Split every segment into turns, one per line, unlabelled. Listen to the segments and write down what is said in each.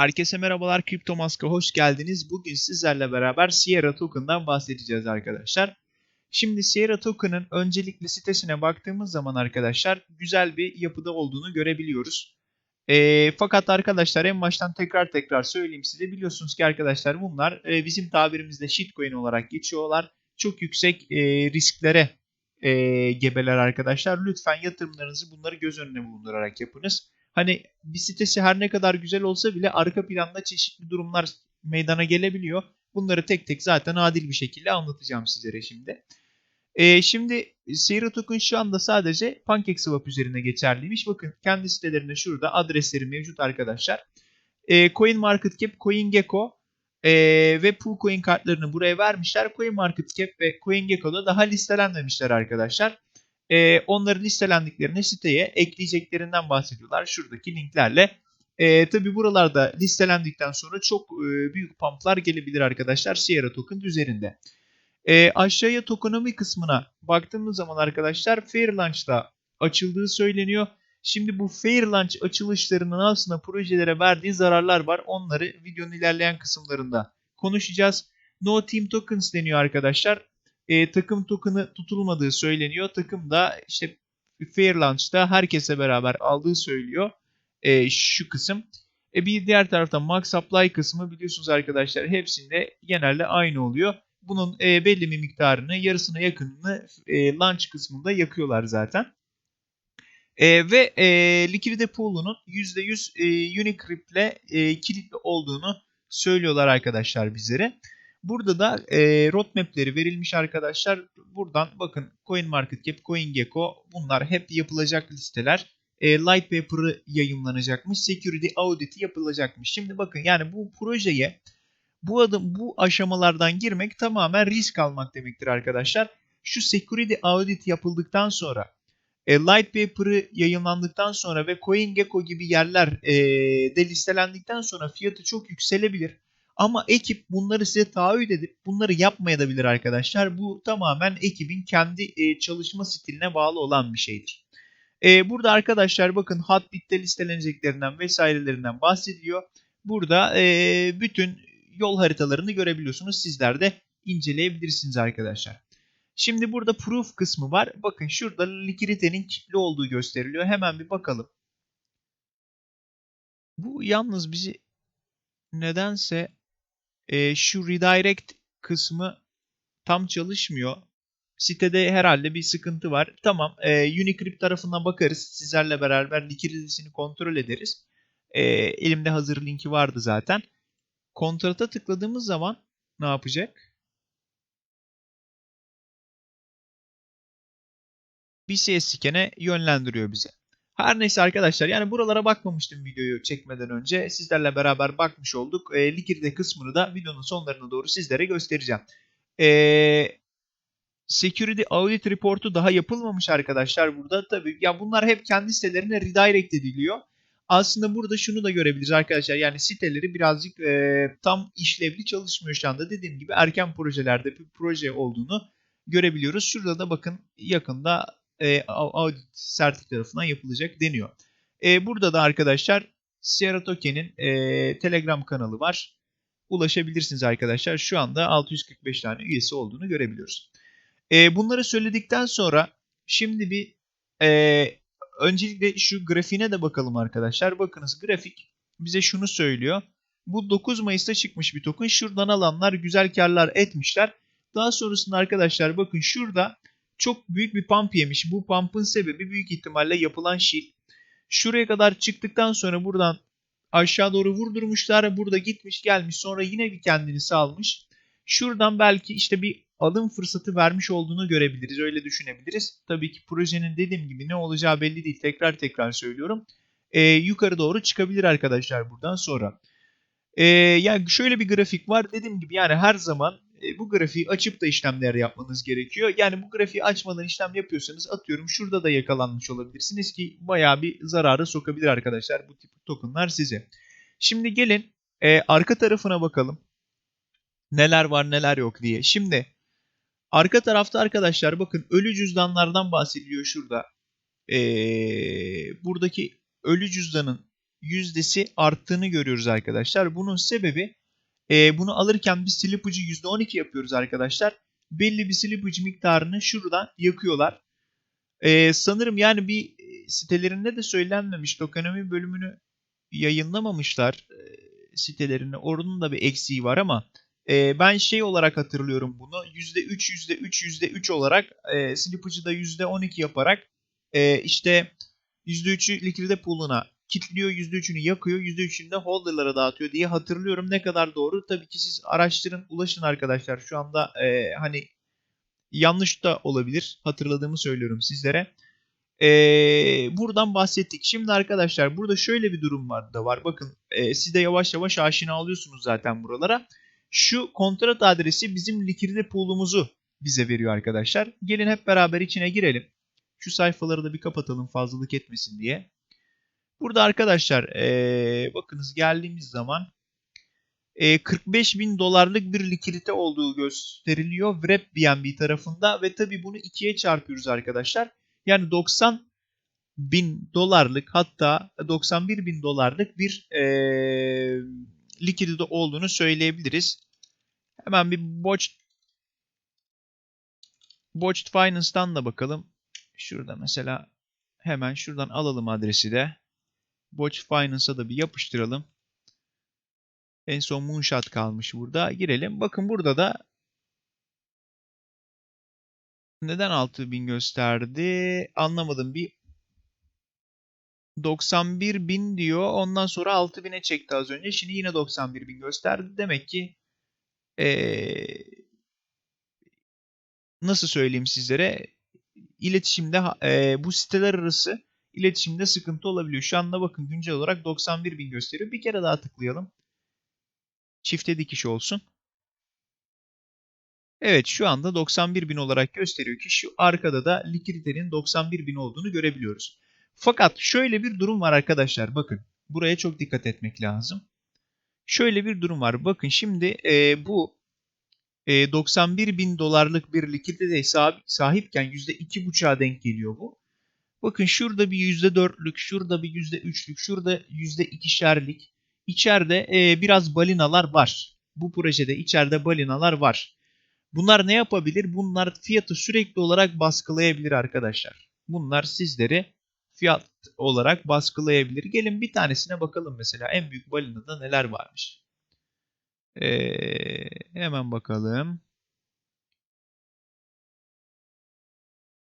Herkese merhabalar Kripto Mask'a hoş geldiniz. Bugün sizlerle beraber Sierra Token'dan bahsedeceğiz arkadaşlar. Şimdi Sierra Token'ın öncelikle sitesine baktığımız zaman arkadaşlar güzel bir yapıda olduğunu görebiliyoruz. E, fakat arkadaşlar en baştan tekrar tekrar söyleyeyim size biliyorsunuz ki arkadaşlar bunlar e, bizim tabirimizde shitcoin olarak geçiyorlar. Çok yüksek e, risklere e, gebeler arkadaşlar. Lütfen yatırımlarınızı bunları göz önüne bulundurarak yapınız. Hani bir sitesi her ne kadar güzel olsa bile arka planda çeşitli durumlar meydana gelebiliyor. Bunları tek tek zaten adil bir şekilde anlatacağım sizlere şimdi. Ee, şimdi Sierra Token şu anda sadece PancakeSwap üzerine geçerliymiş. Bakın kendi sitelerinde şurada adresleri mevcut arkadaşlar. Ee, CoinMarketCap, CoinGecko e, ve Poolcoin kartlarını buraya vermişler. CoinMarketCap ve CoinGecko'da daha listelenmemişler arkadaşlar e, onların listelendiklerini siteye ekleyeceklerinden bahsediyorlar. Şuradaki linklerle. E, Tabi buralarda listelendikten sonra çok e, büyük pumplar gelebilir arkadaşlar Sierra Token üzerinde. E, aşağıya tokenomic kısmına baktığımız zaman arkadaşlar Fairlaunch'ta açıldığı söyleniyor. Şimdi bu Fairlaunch açılışlarının aslında projelere verdiği zararlar var. Onları videonun ilerleyen kısımlarında konuşacağız. No Team Tokens deniyor arkadaşlar e, takım token'ı tutulmadığı söyleniyor. Takım da işte Fair Launch'ta herkese beraber aldığı söylüyor. E, şu kısım. E, bir diğer taraftan Max Supply kısmı biliyorsunuz arkadaşlar hepsinde genelde aynı oluyor. Bunun e, belli bir miktarını yarısına yakınını e, launch kısmında yakıyorlar zaten. E, ve e, likidite pool'unun %100 e, Unicrypt ile e, kilitli olduğunu söylüyorlar arkadaşlar bizlere. Burada da e, roadmap'leri verilmiş arkadaşlar. Buradan bakın CoinMarketCap, CoinGecko bunlar hep yapılacak listeler. E, Light Paper'ı yayınlanacakmış. Security Audit'i yapılacakmış. Şimdi bakın yani bu projeye bu adım bu aşamalardan girmek tamamen risk almak demektir arkadaşlar. Şu Security Audit yapıldıktan sonra e, Light Paper'ı yayınlandıktan sonra ve CoinGecko gibi yerler e, de listelendikten sonra fiyatı çok yükselebilir. Ama ekip bunları size taahhüt edip bunları yapmayabilir arkadaşlar. Bu tamamen ekibin kendi e, çalışma stiline bağlı olan bir şeydir. E, burada arkadaşlar bakın Hotbit'te listeleneceklerinden vesairelerinden bahsediliyor. Burada e, bütün yol haritalarını görebiliyorsunuz. Sizler de inceleyebilirsiniz arkadaşlar. Şimdi burada proof kısmı var. Bakın şurada likiditenin kilitli olduğu gösteriliyor. Hemen bir bakalım. Bu yalnız bizi nedense e, şu redirect kısmı tam çalışmıyor. Sitede herhalde bir sıkıntı var. Tamam e, Unicrypt tarafına bakarız. Sizlerle beraber likiditesini kontrol ederiz. E, elimde hazır linki vardı zaten. Kontrata tıkladığımız zaman ne yapacak? BCS scan'e yönlendiriyor bizi. Her neyse arkadaşlar yani buralara bakmamıştım videoyu çekmeden önce. Sizlerle beraber bakmış olduk. E, likidite kısmını da videonun sonlarına doğru sizlere göstereceğim. E, Security Audit Report'u daha yapılmamış arkadaşlar burada. Tabii ya bunlar hep kendi sitelerine redirect ediliyor. Aslında burada şunu da görebiliriz arkadaşlar. Yani siteleri birazcık e, tam işlevli çalışmıyor şu anda. Dediğim gibi erken projelerde bir proje olduğunu görebiliyoruz. Şurada da bakın yakında e, audit sertif tarafından yapılacak deniyor. E, burada da arkadaşlar Sierra Token'in e, Telegram kanalı var. Ulaşabilirsiniz arkadaşlar. Şu anda 645 tane üyesi olduğunu görebiliyoruz. E, bunları söyledikten sonra şimdi bir e, öncelikle şu grafiğine de bakalım arkadaşlar. Bakınız grafik bize şunu söylüyor. Bu 9 Mayıs'ta çıkmış bir token. Şuradan alanlar güzel karlar etmişler. Daha sonrasında arkadaşlar bakın şurada çok büyük bir pump yemiş. Bu pump'ın sebebi büyük ihtimalle yapılan şey. Şuraya kadar çıktıktan sonra buradan aşağı doğru vurdurmuşlar. Burada gitmiş gelmiş sonra yine bir kendini salmış. Şuradan belki işte bir alım fırsatı vermiş olduğunu görebiliriz. Öyle düşünebiliriz. Tabii ki projenin dediğim gibi ne olacağı belli değil. Tekrar tekrar söylüyorum. Ee, yukarı doğru çıkabilir arkadaşlar buradan sonra. Ee, yani şöyle bir grafik var. Dediğim gibi yani her zaman bu grafiği açıp da işlemler yapmanız gerekiyor. Yani bu grafiği açmadan işlem yapıyorsanız atıyorum şurada da yakalanmış olabilirsiniz ki bayağı bir zarara sokabilir arkadaşlar bu tip tokenlar size. Şimdi gelin e, arka tarafına bakalım. Neler var neler yok diye. Şimdi arka tarafta arkadaşlar bakın ölü cüzdanlardan bahsediliyor şurada. E, buradaki ölü cüzdanın yüzdesi arttığını görüyoruz arkadaşlar. Bunun sebebi e, bunu alırken bir slipage'ı %12 yapıyoruz arkadaşlar. Belli bir slipage miktarını şuradan yakıyorlar. E, sanırım yani bir e, sitelerinde de söylenmemiş. Tokenomic bölümünü yayınlamamışlar e, sitelerine. Oranın da bir eksiği var ama e, ben şey olarak hatırlıyorum bunu. %3, %3, %3 olarak e, slipage'ı da %12 yaparak e, işte %3'ü likidite pool'una kilitliyor, %3'ünü yakıyor, %3'ünü de holder'lara dağıtıyor diye hatırlıyorum. Ne kadar doğru? Tabii ki siz araştırın, ulaşın arkadaşlar. Şu anda e, hani yanlış da olabilir. Hatırladığımı söylüyorum sizlere. Ee, buradan bahsettik. Şimdi arkadaşlar burada şöyle bir durum var da var. Bakın e, siz de yavaş yavaş aşina oluyorsunuz zaten buralara. Şu kontrat adresi bizim likidite pool'umuzu bize veriyor arkadaşlar. Gelin hep beraber içine girelim. Şu sayfaları da bir kapatalım fazlalık etmesin diye. Burada arkadaşlar ee, bakınız geldiğimiz zaman e, 45 bin dolarlık bir likidite olduğu gösteriliyor Wrap tarafında ve tabi bunu ikiye çarpıyoruz arkadaşlar. Yani 90 bin dolarlık hatta 91 bin dolarlık bir e, likidite olduğunu söyleyebiliriz. Hemen bir Botched, Botched Finance'dan da bakalım. Şurada mesela hemen şuradan alalım adresi de. Botched Finance'a da bir yapıştıralım. En son Moonshot kalmış burada. Girelim. Bakın burada da neden 6000 gösterdi? Anlamadım. Bir 91 bin diyor. Ondan sonra 6000'e çekti az önce. Şimdi yine 91 bin gösterdi. Demek ki ee, nasıl söyleyeyim sizlere iletişimde e, bu siteler arası iletişimde sıkıntı olabiliyor. Şu anda bakın güncel olarak 91 bin gösteriyor. Bir kere daha tıklayalım. Çifte dikiş olsun. Evet şu anda 91 bin olarak gösteriyor ki şu arkada da likiditenin 91 bin olduğunu görebiliyoruz. Fakat şöyle bir durum var arkadaşlar. Bakın buraya çok dikkat etmek lazım. Şöyle bir durum var. Bakın şimdi e, bu e, 91 bin dolarlık bir likidite sahip, sahipken %2,5'a denk geliyor bu. Bakın şurada bir %4'lük, şurada bir %3'lük, şurada %2'şerlik. İçeride e, biraz balinalar var. Bu projede içeride balinalar var. Bunlar ne yapabilir? Bunlar fiyatı sürekli olarak baskılayabilir arkadaşlar. Bunlar sizleri fiyat olarak baskılayabilir. Gelin bir tanesine bakalım mesela. En büyük balinada neler varmış. Ee, hemen bakalım.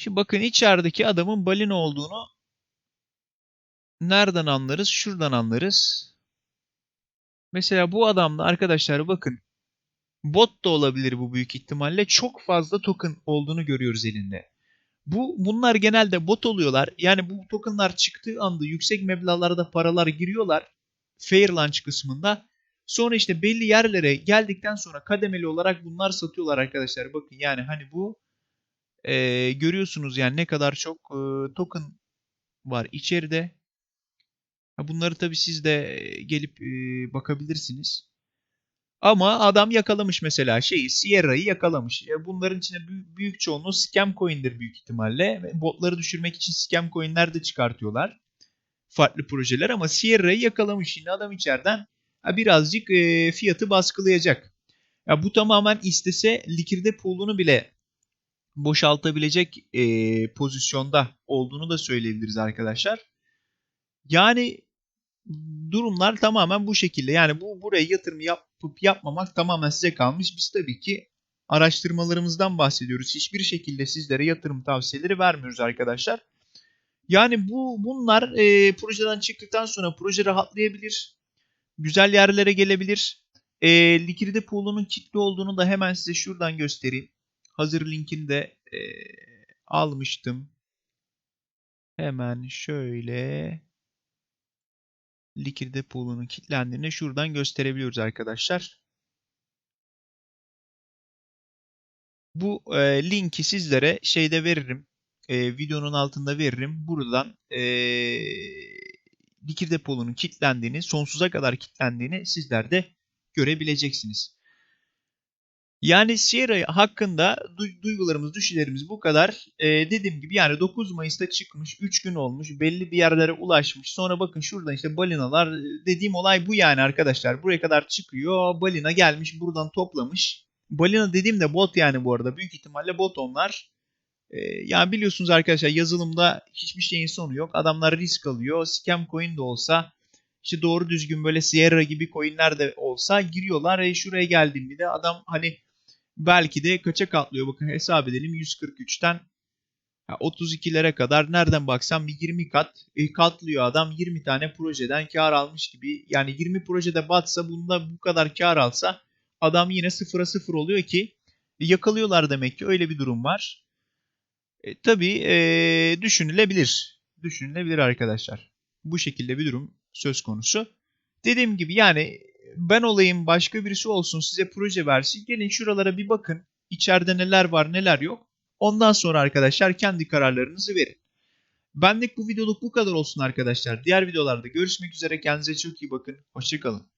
Şimdi bakın içerideki adamın balina olduğunu nereden anlarız? Şuradan anlarız. Mesela bu adamda arkadaşlar bakın bot da olabilir bu büyük ihtimalle. Çok fazla token olduğunu görüyoruz elinde. Bu bunlar genelde bot oluyorlar. Yani bu tokenlar çıktığı anda yüksek meblağlarda paralar giriyorlar. Fair launch kısmında. Sonra işte belli yerlere geldikten sonra kademeli olarak bunlar satıyorlar arkadaşlar. Bakın yani hani bu e, görüyorsunuz yani ne kadar çok e, token var içeride. Bunları tabi siz de gelip e, bakabilirsiniz. Ama adam yakalamış mesela şeyi Sierra'yı yakalamış. Bunların içinde büyük çoğunluğu scam coin'dir büyük ihtimalle. Botları düşürmek için scam coin'ler de çıkartıyorlar. Farklı projeler ama Sierra'yı yakalamış. Şimdi adam içeriden birazcık fiyatı baskılayacak. Ya bu tamamen istese likirde pool'unu bile boşaltabilecek e, pozisyonda olduğunu da söyleyebiliriz arkadaşlar. Yani durumlar tamamen bu şekilde. Yani bu buraya yatırım yapıp yapmamak tamamen size kalmış. Biz tabii ki araştırmalarımızdan bahsediyoruz. Hiçbir şekilde sizlere yatırım tavsiyeleri vermiyoruz arkadaşlar. Yani bu bunlar e, projeden çıktıktan sonra proje rahatlayabilir. Güzel yerlere gelebilir. E, likidite pool'unun kitli olduğunu da hemen size şuradan göstereyim. Hazır linkini de e, almıştım. Hemen şöyle likidite pool'unun kilitlendiğini şuradan gösterebiliyoruz arkadaşlar. Bu e, linki sizlere şeyde veririm. E, videonun altında veririm. Buradan e, likidite pool'unun kilitlendiğini, sonsuza kadar kilitlendiğini sizler de görebileceksiniz. Yani Sierra hakkında du- duygularımız, düşüncelerimiz bu kadar. Ee, dediğim gibi yani 9 Mayıs'ta çıkmış, 3 gün olmuş, belli bir yerlere ulaşmış. Sonra bakın şuradan işte balinalar dediğim olay bu yani arkadaşlar. Buraya kadar çıkıyor, balina gelmiş buradan toplamış. Balina dediğim de bot yani bu arada. Büyük ihtimalle bot onlar. Ee, yani biliyorsunuz arkadaşlar yazılımda hiçbir şeyin sonu yok. Adamlar risk alıyor. Scam coin de olsa işte doğru düzgün böyle Sierra gibi coinler de olsa giriyorlar. E şuraya geldiğimde de adam hani belki de kaça katlıyor bakın hesap edelim 143'ten 32'lere kadar nereden baksam bir 20 kat e, katlıyor adam 20 tane projeden kar almış gibi yani 20 projede batsa bunda bu kadar kar alsa adam yine sıfıra sıfır oluyor ki e, yakalıyorlar demek ki öyle bir durum var. E, tabii e, düşünülebilir. Düşünülebilir arkadaşlar. Bu şekilde bir durum söz konusu. Dediğim gibi yani ben olayım başka birisi olsun size proje versin. Gelin şuralara bir bakın. İçeride neler var neler yok. Ondan sonra arkadaşlar kendi kararlarınızı verin. Benlik bu videoluk bu kadar olsun arkadaşlar. Diğer videolarda görüşmek üzere. Kendinize çok iyi bakın. Hoşçakalın.